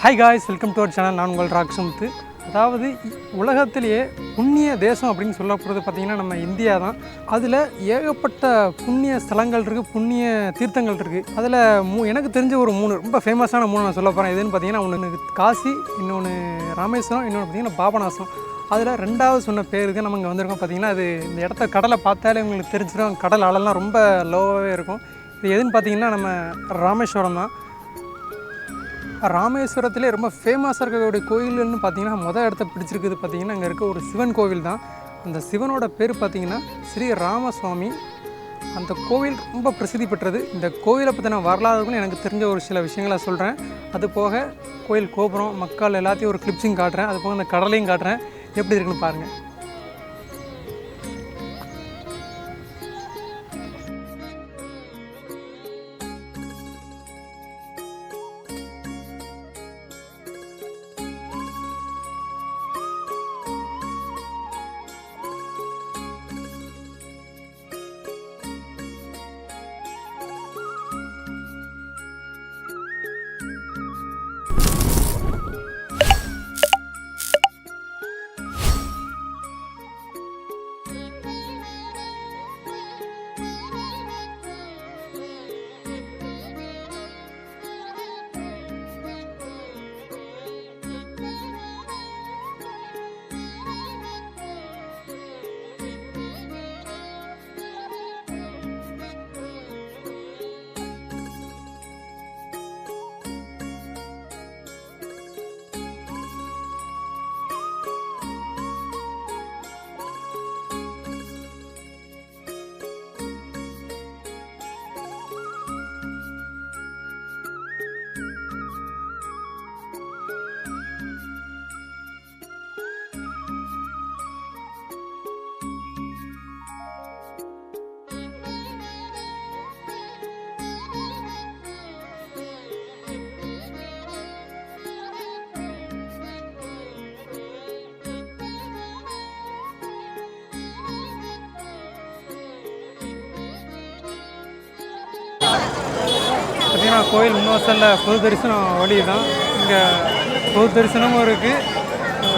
Hi guys welcome to our channel நான் உங்கள் ராக்ஷமுத்து அதாவது உலகத்திலேயே புண்ணிய தேசம் அப்படின்னு சொல்லப்படுறது பார்த்திங்கன்னா நம்ம இந்தியா தான். அதில் ஏகப்பட்ட புண்ணிய ஸ்தலங்கள் இருக்குது புண்ணிய தீர்த்தங்கள் இருக்குது அதில் மூ எனக்கு தெரிஞ்ச ஒரு மூணு ரொம்ப ஃபேமஸான மூணு நான் சொல்ல போகிறேன் எதுன்னு பார்த்தீங்கன்னா ஒன்று காசி இன்னொன்று ராமேஸ்வரம் இன்னொன்று பார்த்தீங்கன்னா பாபநாசம். அதில் ரெண்டாவது சொன்ன பேருக்கு நம்ம இங்கே வந்திருக்கோம் பார்த்தீங்கன்னா அது இந்த இடத்த கடலை பார்த்தாலே உங்களுக்கு தெரிஞ்சிடும் கடல் அலைலாம் ரொம்ப லோவாகவே இருக்கும். இது எதுன்னு பார்த்தீங்கன்னா நம்ம ராமேஸ்வரம் தான். ராமேஸ்வரத்தில் ரொம்ப ஃபேமஸாக இருக்கக்கூடிய கோயில்னு பார்த்தீங்கன்னா மொதல் இடத்த பிடிச்சிருக்குது பார்த்தீங்கன்னா அங்கே இருக்க ஒரு சிவன் கோவில் தான். அந்த சிவனோட பேர் பார்த்தீங்கன்னா ஸ்ரீ ராமசுவாமி. அந்த கோவில் ரொம்ப பிரசித்தி பெற்றது. இந்த கோவிலை பற்றின வரலாறுகளும் எனக்கு தெரிஞ்ச ஒரு சில விஷயங்களை சொல்கிறேன் அது போக கோயில் கோபுரம் மக்கள் எல்லாத்தையும் ஒரு கிளிப்ஸிங் காட்டுறேன். அது போக அந்த கடலையும் காட்டுறேன். எப்படி இருக்குன்னு பாருங்கள் பார்த்தீங்கன்னா கோயில் முன்வாசலில் பொது தரிசனம் வழி தான் இங்கே பொது தரிசனமும் இருக்குது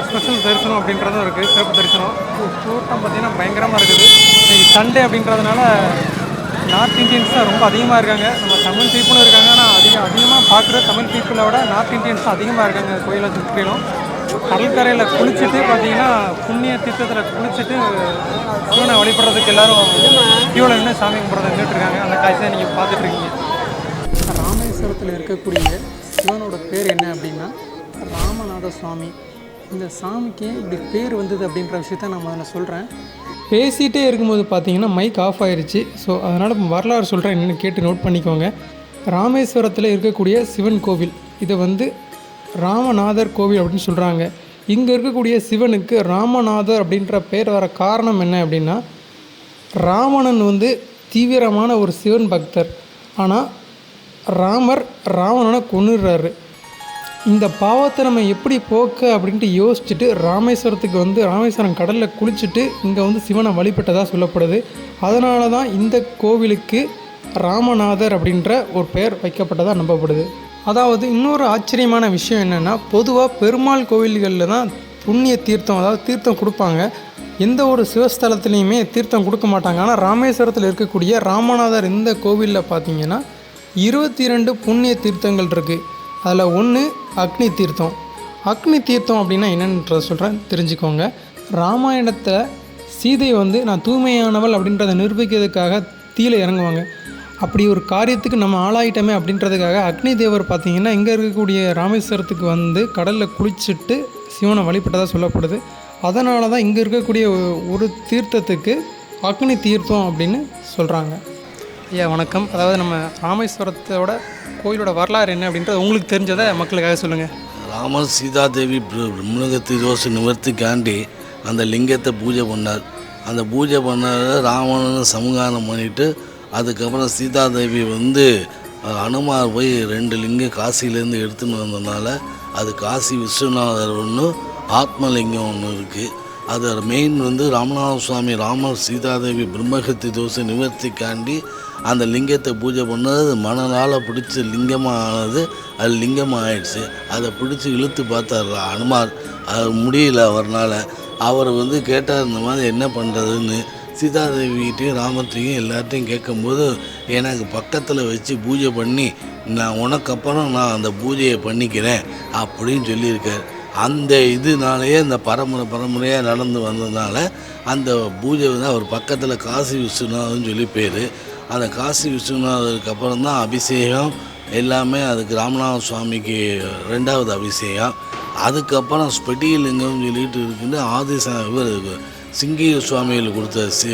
ஸ்பெஷல் தரிசனம் அப்படின்றதும் இருக்குது சிறப்பு தரிசனம். கூட்டம் பார்த்தீங்கன்னா பயங்கரமாக இருக்குது. இன்னைக்கு சண்டே அப்படின்றதுனால நார்த் இந்தியன்ஸ் தான் ரொம்ப அதிகமாக இருக்காங்க. நம்ம தமிழ் பீப்புளும் இருக்காங்க. ஆனால் அதிகம் அதிகமாக பார்க்குற தமிழ் பீப்புளை விட நார்த் இந்தியன்ஸ் தான் அதிகமாக இருக்காங்க கோயிலை சுற்றிலும். கடற்கரையில் குளிச்சுட்டு பார்த்தீங்கன்னா புண்ணிய தீர்த்தத்தில் குளிச்சுட்டு சிவனை வழிபடுறதுக்கு எல்லாரும் கியூவில் நின்று சாமி கும்பிட்றதை நின்றுட்டுருக்காங்க அந்த அந்த காட்சியை நீங்கள் பார்த்துட்ருக்கீங்க இருக்கீங்க இருக்கக்கூடிய சிவனோட பேர் என்ன அப்படின்னா ராமநாத சுவாமி இந்த சாமிக்கு இப்படி பேர் வந்தது அப்படின்ற விஷயத்த நான் முதல்ல சொல்கிறேன் பேசிகிட்டே இருக்கும்போது பார்த்தீங்கன்னா மைக் ஆஃப் ஆயிடுச்சு ஸோ அதனால் வரலாறு சொல்கிறேன் என்னென்னு கேட்டு நோட் பண்ணிக்கோங்க. ராமேஸ்வரத்தில் இருக்கக்கூடிய சிவன் கோவில். இதை வந்து ராமநாதர் கோவில் அப்படின்னு சொல்கிறாங்க இங்கே இருக்கக்கூடிய சிவனுக்கு ராமநாதர் அப்படின்ற பேர் வர காரணம் என்ன அப்படின்னா ராவணன் வந்து தீவிரமான ஒரு சிவன் பக்தர். ஆனால் ராமர் ராவணனை கொன்னுடுறாரு. இந்த பாவத்தை நம்ம எப்படி போக்க அப்படின்ட்டு யோசிச்சுட்டு ராமேஸ்வரத்துக்கு வந்து ராமேஸ்வரம் கடலில் குளிச்சுட்டு இங்கே வந்து சிவனை வழிபட்டதாக சொல்லப்படுது. அதனால தான் இந்த கோவிலுக்கு ராமநாதர் அப்படின்ற ஒரு பெயர் வைக்கப்பட்டதாக நம்பப்படுது. அதாவது இன்னொரு ஆச்சரியமான விஷயம் என்னென்னா பொதுவாக பெருமாள் கோவில்களில் தான் புண்ணிய தீர்த்தம் அதாவது தீர்த்தம் கொடுப்பாங்க. எந்த ஒரு சிவஸ்தலத்துலேயுமே தீர்த்தம் கொடுக்க மாட்டாங்க. ஆனால் ராமேஸ்வரத்தில் இருக்கக்கூடிய ராமநாதர் இந்த கோவிலில் பார்த்தீங்கன்னா இருபத்தி ரெண்டு புண்ணிய தீர்த்தங்கள் இருக்குது அதில் ஒன்று அக்னி தீர்த்தம். அக்னி தீர்த்தம் அப்படின்னா என்னன்றத சொல்கிறேன் தெரிஞ்சுக்கோங்க. ராமாயணத்தை சீதை வந்து நான் தூய்மையானவள் அப்படின்றத நிரூபிக்கிறதுக்காக தீயில இறங்குவாங்க. அப்படி ஒரு காரியத்துக்கு நம்ம ஆளாயிட்டோமே அப்படின்றதுக்காக அக்னி தேவர் பார்த்திங்கன்னா இங்கே இருக்கக்கூடிய ராமேஸ்வரத்துக்கு வந்து கடலில் குளிச்சுட்டு சிவனை வழிபட்டதாக சொல்லப்படுது. அதனால தான் இங்கே இருக்கக்கூடிய ஒரு தீர்த்தத்துக்கு அக்னி தீர்த்தம் அப்படின்னு சொல்கிறாங்க ஐயா வணக்கம். அதாவது நம்ம ராமேஸ்வரத்தோட கோயிலோட வரலாறு என்ன அப்படின்றது உங்களுக்கு தெரிஞ்சதை மக்களுக்காக சொல்லுங்கள் ராமர் சீதாதேவி தேவி பிரம்மலகத்தி தோஷ நிவர்த்திக்காண்டி அந்த லிங்கத்தை பூஜை பண்ணார். அந்த பூஜை பண்ண ராவணனை சமகானம் பண்ணிட்டு அதுக்கப்புறம் சீதாதேவி வந்து அனுமார் போய் ரெண்டு லிங்கம் காசிலேருந்து எடுத்துன்னு வந்ததுனால அது காசி விஸ்வநாதர் ஒன்று ஆத்மலிங்கம் ஒன்று இருக்குது அது மெயின் வந்து ராமநாத சுவாமி ராமர் சீதாதேவி பிரம்மஹத்தி தோசை நிவர்த்திக்காண்டி அந்த லிங்கத்தை பூஜை பண்ணது. மணலால் பிடிச்சி லிங்கமாக ஆனது அது லிங்கமாக ஆயிடுச்சு அதை பிடிச்சி இழுத்து பார்த்தார் அனுமார். அது முடியல அவர்னால். அவர் வந்து கேட்டார் இந்த மாதிரி என்ன பண்ணுறதுன்னு சீதாதேவிகிட்டையும் ராமத்தையும் எல்லார்ட்டையும் கேட்கும்போது எனக்கு பக்கத்தில் வச்சு பூஜை பண்ணி நான் உனக்கப்புறம் நான் அந்த பூஜையை பண்ணிக்கிறேன் அப்படின்னு சொல்லியிருக்கார். அந்த இதனாலேயே இந்த பரம்பரை பரம்பரையாக நடந்து வந்ததுனால அந்த பூஜை வந்து அவர் பக்கத்தில் காசி விஸ்வநாதன் சொல்லி பேர். அந்த காசி விஸ்வநாதருக்கு அப்புறம் தான் அபிஷேகம். எல்லாமே அதுக்கு ராமநாத சுவாமிக்கு ரெண்டாவது அபிஷேகம். அதுக்கப்புறம் ஸ்பெட்டியலிங்கம் சொல்லிட்டு இருக்குது ஆதிச இவர் சிங்கிய சுவாமிகள் கொடுத்த சி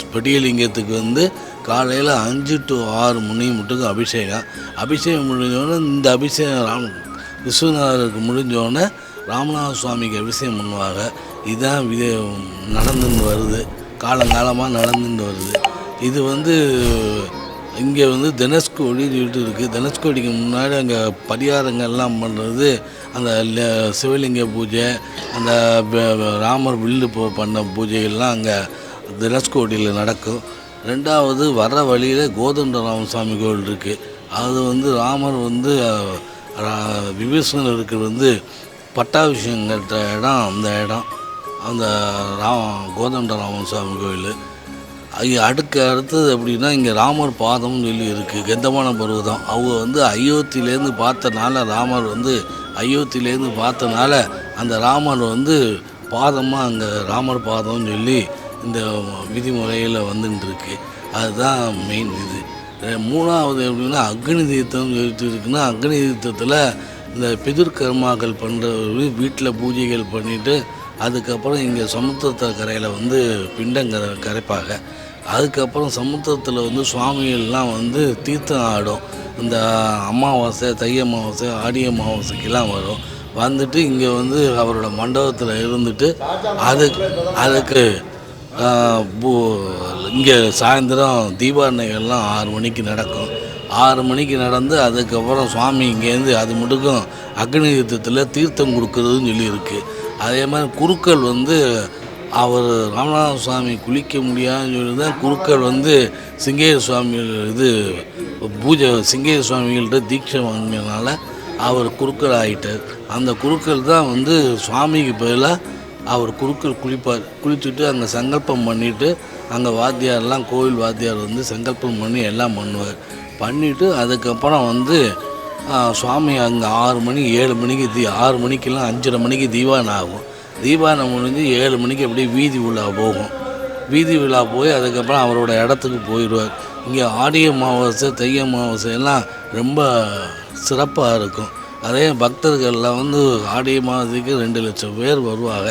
ஸ்பெட்டியலிங்கத்துக்கு வந்து காலையில் அஞ்சு டு ஆறு மணி மட்டும் அபிஷேகம். அபிஷேகம் முடிஞ்சோடனே இந்த அபிஷேகம் ராம் விஸ்வநாதருக்கு முடிஞ்சோடனே ராமநாத சுவாமிக்கு அபிஷேகம் பண்ணுவாங்க. இதுதான் வித நடந்துன்னு வருது. காலங்காலமாக நடந்துன்னு வருது. இது வந்து இங்கே வந்து தனுஷ்கோடி சொல்லிட்டு இருக்குது தனுஷ்கோடிக்கு முன்னாடி அங்கே பரிகாரங்கள்லாம் பண்ணுறது அந்த சிவலிங்க பூஜை அந்த ராமர் வில்லு பண்ண பூஜைகள்லாம் அங்கே தனுஷ்கோடியில் நடக்கும். ரெண்டாவது வர வழியில் கோதண்டராம சுவாமி கோவில் இருக்குது அது வந்து ராமர் வந்து அஹ், ரா- விபீஷணருக்கு வந்து பட்டாபிஷேகங்கிற இடம் அந்த இடம். அந்த ரா கோதண்டராமன் சுவாமி கோயில். ஐய அடுத்தது எப்படின்னா இங்கே ராமர் பாதம்னு சொல்லி இருக்குது கெந்தமான பருவதம். அவங்க வந்து அயோத்தியிலேருந்து பார்த்தனால ராமர் வந்து அயோத்தியிலேருந்து பார்த்தனால அந்த ராமர் வந்து பாதமாக அங்கே ராமர் பாதம்னு சொல்லி இந்த விதிமுறையில் வந்துட்டு இருக்கு அதுதான் மெயின் இது. மூணாவது எப்படின்னா அக்னி தீர்த்தம்னு சொல்லிட்டு இருக்குன்னா அக்னி தீர்த்தத்தில் இந்த பிதிர்கர்மாக்கள் பண்ணுறது வீட்டில் பூஜைகள் பண்ணிவிட்டு அதுக்கப்புறம் இங்கே சமுத்திரத்தை கரையில் வந்து பிண்டம் கரைப்பாங்க. அதுக்கப்புறம் சமுத்திரத்தில் வந்து சுவாமிகள்லாம் வந்து தீர்த்தம் ஆடும். இந்த அமாவாசை தை அமாவாசை ஆடி அமாவாசைக்கெல்லாம் வரும். வந்துட்டு இங்கே வந்து அவரோட மண்டபத்தில் இருந்துட்டு அதுக்கு அதுக்கு இங்கே சாயந்தரம் தீபாவளிகள்லாம் ஆறு மணிக்கு நடக்கும். ஆறு மணிக்கு நடந்து அதுக்கப்புறம் சுவாமி இங்கேருந்து அது மட்டுக்கும் அக்னி தீர்த்தத்தில் தீர்த்தம் கொடுக்குறதுன்னு சொல்லியிருக்கு. அதே மாதிரி குருக்கள் வந்து அவர் ராமநாத சுவாமி குளிக்க முடியாதுன்னு சொல்லி தான் குருக்கள் வந்து சிங்கேய சுவாமி இது பூஜை சிங்கேய சுவாமிகள்கிட்ட தீட்சை வாங்கினால அவர் குருக்கள் ஆகிட்டார் அந்த குருக்கள் தான் வந்து சுவாமிக்கு பதிலாக அவர் குருக்கள் குளிப்பார் குளிச்சுட்டு அங்கே சங்கல்பம் பண்ணிவிட்டு அங்கே வாத்தியார்லாம் கோவில் வாத்தியார் வந்து சங்கல்பம் பண்ணி எல்லாம் பண்ணுவார். பண்ணிவிட்டு அதுக்கப்புறம் வந்து சுவாமி அங்கே ஆறு மணி ஏழு மணிக்கு தீ ஆறு மணிக்கெல்லாம் அஞ்சரை மணிக்கு தீபாவளி ஆகும். தீபாவளி முடிஞ்சு ஏழு மணிக்கு அப்படியே வீதி விழா போகும். வீதி விழா போய் அதுக்கப்புறம் அவரோட இடத்துக்கு போயிடுவார். இங்கே ஆடிய அமாவாசை தைய அமாவாசை எல்லாம் ரொம்ப சிறப்பாக இருக்கும். அதே பக்தர்கள்லாம் வந்து ஆடிய மாதத்துக்கு ரெண்டு லட்சம் பேர் வருவாங்க.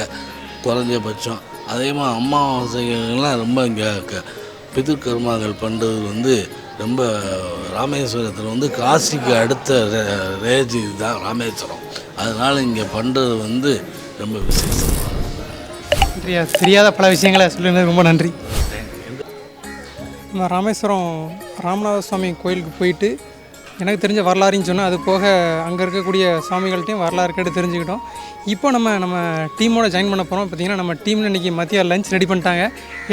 குறைஞ்சபட்சம். அதே மாதிரி அமாவாசைகள்லாம் ரொம்ப இங்கே க பிதுர்கர்மாக்கள் பண்ணுறது வந்து ரொம்ப ராமேஸ்வரத்தில் வந்து காசிக்கு அடுத்த ரே- ரேஜ் தான் ராமேஸ்வரம். அதனால் இங்கே பண்ணுறது வந்து ரொம்ப விசேஷம். தெரியாத பல விஷயங்களை சொல்லுங்க ரொம்ப நன்றி. நம்ம ராமேஸ்வரம் ராமநாத சுவாமி கோயிலுக்கு போயிட்டு எனக்கு தெரிஞ்ச வரலாறுன்னு சொன்னால் அது போக அங்கே இருக்கக்கூடிய சுவாமிகள்ட்டையும் வரலாறு கேட்டு தெரிஞ்சுக்கிட்டோம். இப்போ நம்ம நம்ம டீமோட ஜாயின் பண்ண போகிறோம் பார்த்தீங்கன்னா நம்ம டீமில் இன்றைக்கி மதியம் லஞ்ச் ரெடி பண்ணிட்டாங்க.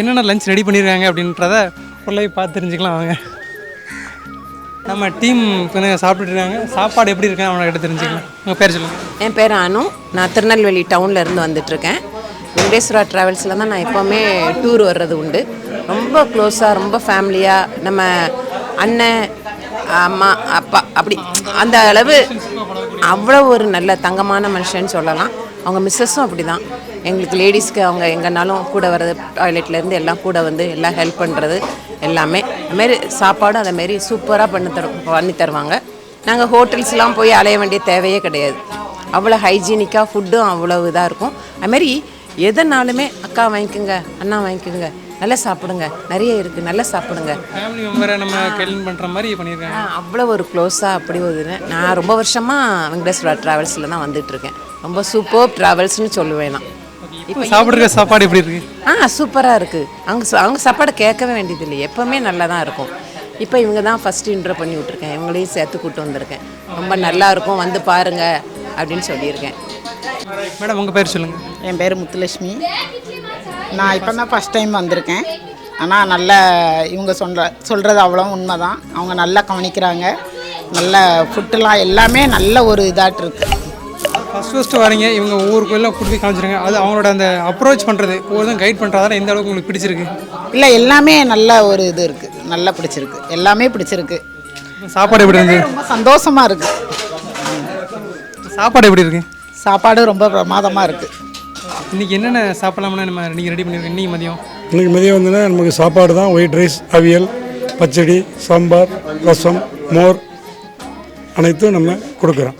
என்னென்ன லஞ்ச் ரெடி பண்ணியிருக்காங்க அப்படின்றத உள்ளே பார்த்து தெரிஞ்சுக்கலாம் வாங்க. நம்ம டீம் இப்போ சாப்பிட்டுட்டு இருக்காங்க. சாப்பாடு எப்படி இருக்காங்க அவனை எடுத்து தெரிஞ்சுக்கலாம். உங்கள் பேர் சொல்லுங்கள் என் பேர் அனு. நான் திருநெல்வேலி டவுனில் இருந்து வந்துட்டுருக்கேன். வெங்கடேஸ்வரா ட்ராவல்ஸில் தான் நான் எப்போவுமே டூர் வர்றது உண்டு. ரொம்ப க்ளோஸாக ரொம்ப ஃபேமிலியாக நம்ம அண்ணன் அம்மா அப்பா அப்படி அந்த அளவு அவ்வளோ ஒரு நல்ல தங்கமான மனுஷன்னு சொல்லலாம். அவங்க மிஸ்ஸஸும் அப்படி தான் எங்களுக்கு லேடிஸ்க்கு அவங்க எங்கேனாலும் கூட வர்றது டாய்லெட்லேருந்து எல்லாம் கூட வந்து எல்லாம் ஹெல்ப் பண்ணுறது எல்லாமே. அதுமாரி சாப்பாடும் அதேமாரி சூப்பராக பண்ணி தரு பண்ணி தருவாங்க. நாங்கள் ஹோட்டல்ஸ்லாம் போய் அலைய வேண்டிய தேவையே கிடையாது. அவ்வளோ ஹைஜீனிக்காக ஃபுட்டும் அவ்வளோ இதாக இருக்கும். அதுமாரி எதனாலுமே அக்கா வாங்கிக்கோங்க அண்ணா வாங்கிக்கோங்க நல்லா சாப்பிடுங்க. நிறைய இருக்குது நல்லா சாப்பிடுங்க. ஃபேமிலி மெம்பரை நம்ம கேள்வி பண்ணுற மாதிரி பண்ணியிருக்காங்க அவ்வளோ ஒரு க்ளோஸாக அப்படி ஒரு இது. நான் ரொம்ப வருஷமாக வெங்கடேஸ்வரா ட்ராவல்ஸில் தான் வந்துட்டுருக்கேன். ரொம்ப சூப்பர் ட்ராவல்ஸ்னு சொல்லுவேன் நான். இப்போ சாப்பிட்ற சாப்பாடு எப்படி இருக்குது ஆ சூப்பராக இருக்குது அவங்க அவங்க சாப்பாடு கேட்கவே வேண்டியதில்லை. எப்போவுமே நல்லா தான் இருக்கும். இப்போ இவங்க தான் ஃபஸ்ட்டு இன்ட்ரோ பண்ணி விட்ருக்கேன் இவங்களையும் சேர்த்து கூட்டு வந்திருக்கேன். ரொம்ப நல்லா இருக்கும். வந்து பாருங்க அப்படின்னு சொல்லியிருக்கேன். மேடம் உங்கள் பேர் சொல்லுங்கள் என் பேர் முத்துலட்சுமி. நான் இப்போ தான் ஃபஸ்ட் டைம் வந்திருக்கேன். ஆனால் நல்ல இவங்க சொல்கிற சொல்கிறது அவ்வளோ உண்மை தான் அவங்க நல்லா கவனிக்கிறாங்க. நல்ல ஃபுட்டுலாம் எல்லாமே நல்ல ஒரு இதாட்டு இருக்கு. ஃபஸ்ட் ஃபஸ்ட்டு வரீங்க. இவங்க ஒவ்வொரு கோயிலும் கொடுத்து காமிச்சிருங்க. அது அவங்களோட அந்த அப்ரோச் பண்ணுறது ஒவ்வொருத்தரும் கைட் பண்ணுறதால எந்த அளவுக்கு உங்களுக்கு பிடிச்சிருக்கு? இல்லை எல்லாமே நல்ல ஒரு இது இருக்குது நல்லா பிடிச்சிருக்கு. எல்லாமே பிடிச்சிருக்கு. சாப்பாடு எப்படி இருந்தது? ரொம்ப சந்தோஷமாக இருக்குது சாப்பாடு எப்படி இருக்கு? சாப்பாடு ரொம்ப பிரமாதமாக இருக்குது இன்னைக்கு என்னென்ன சாப்பிடலாம்னு நம்ம நீங்கள் ரெடி பண்ணிருக்கோம்? இன்னைக்கு மதியம். இன்றைக்கி மதியம் வந்துன்னா நமக்கு சாப்பாடு தான் ஒயிட் ரைஸ் அவியல் பச்சடி சாம்பார் ரசம் மோர் அனைத்தும் நம்ம கொடுக்குறோம்.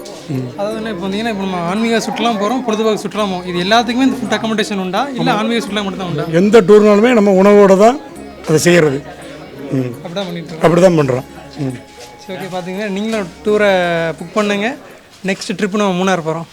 அதாவது என்ன இப்போ வந்தீங்கன்னா இப்போ நம்ம ஆன்மீக சுற்றுலாம் போகிறோம் பொழுதுபோக்கு சுற்றுலாம் இது எல்லாத்துக்குமே இந்த ஃபுட் அக்கமடேஷன் உண்டா? இல்லை ஆன்மீக சுற்றுலா மட்டும் தான் உண்டா? எந்த டூர்னாலுமே நம்ம உணவோடு தான் அதை செய்கிறது ம். அப்படி தான் பண்ணிட்டு அப்படி தான் பண்ணுறோம் ம். சரி ஓகே பார்த்தீங்கன்னா நீங்களும் டூரை புக் பண்ணுங்க. நெக்ஸ்ட் ட்ரிப் நம்ம மூணார் போகிறோம்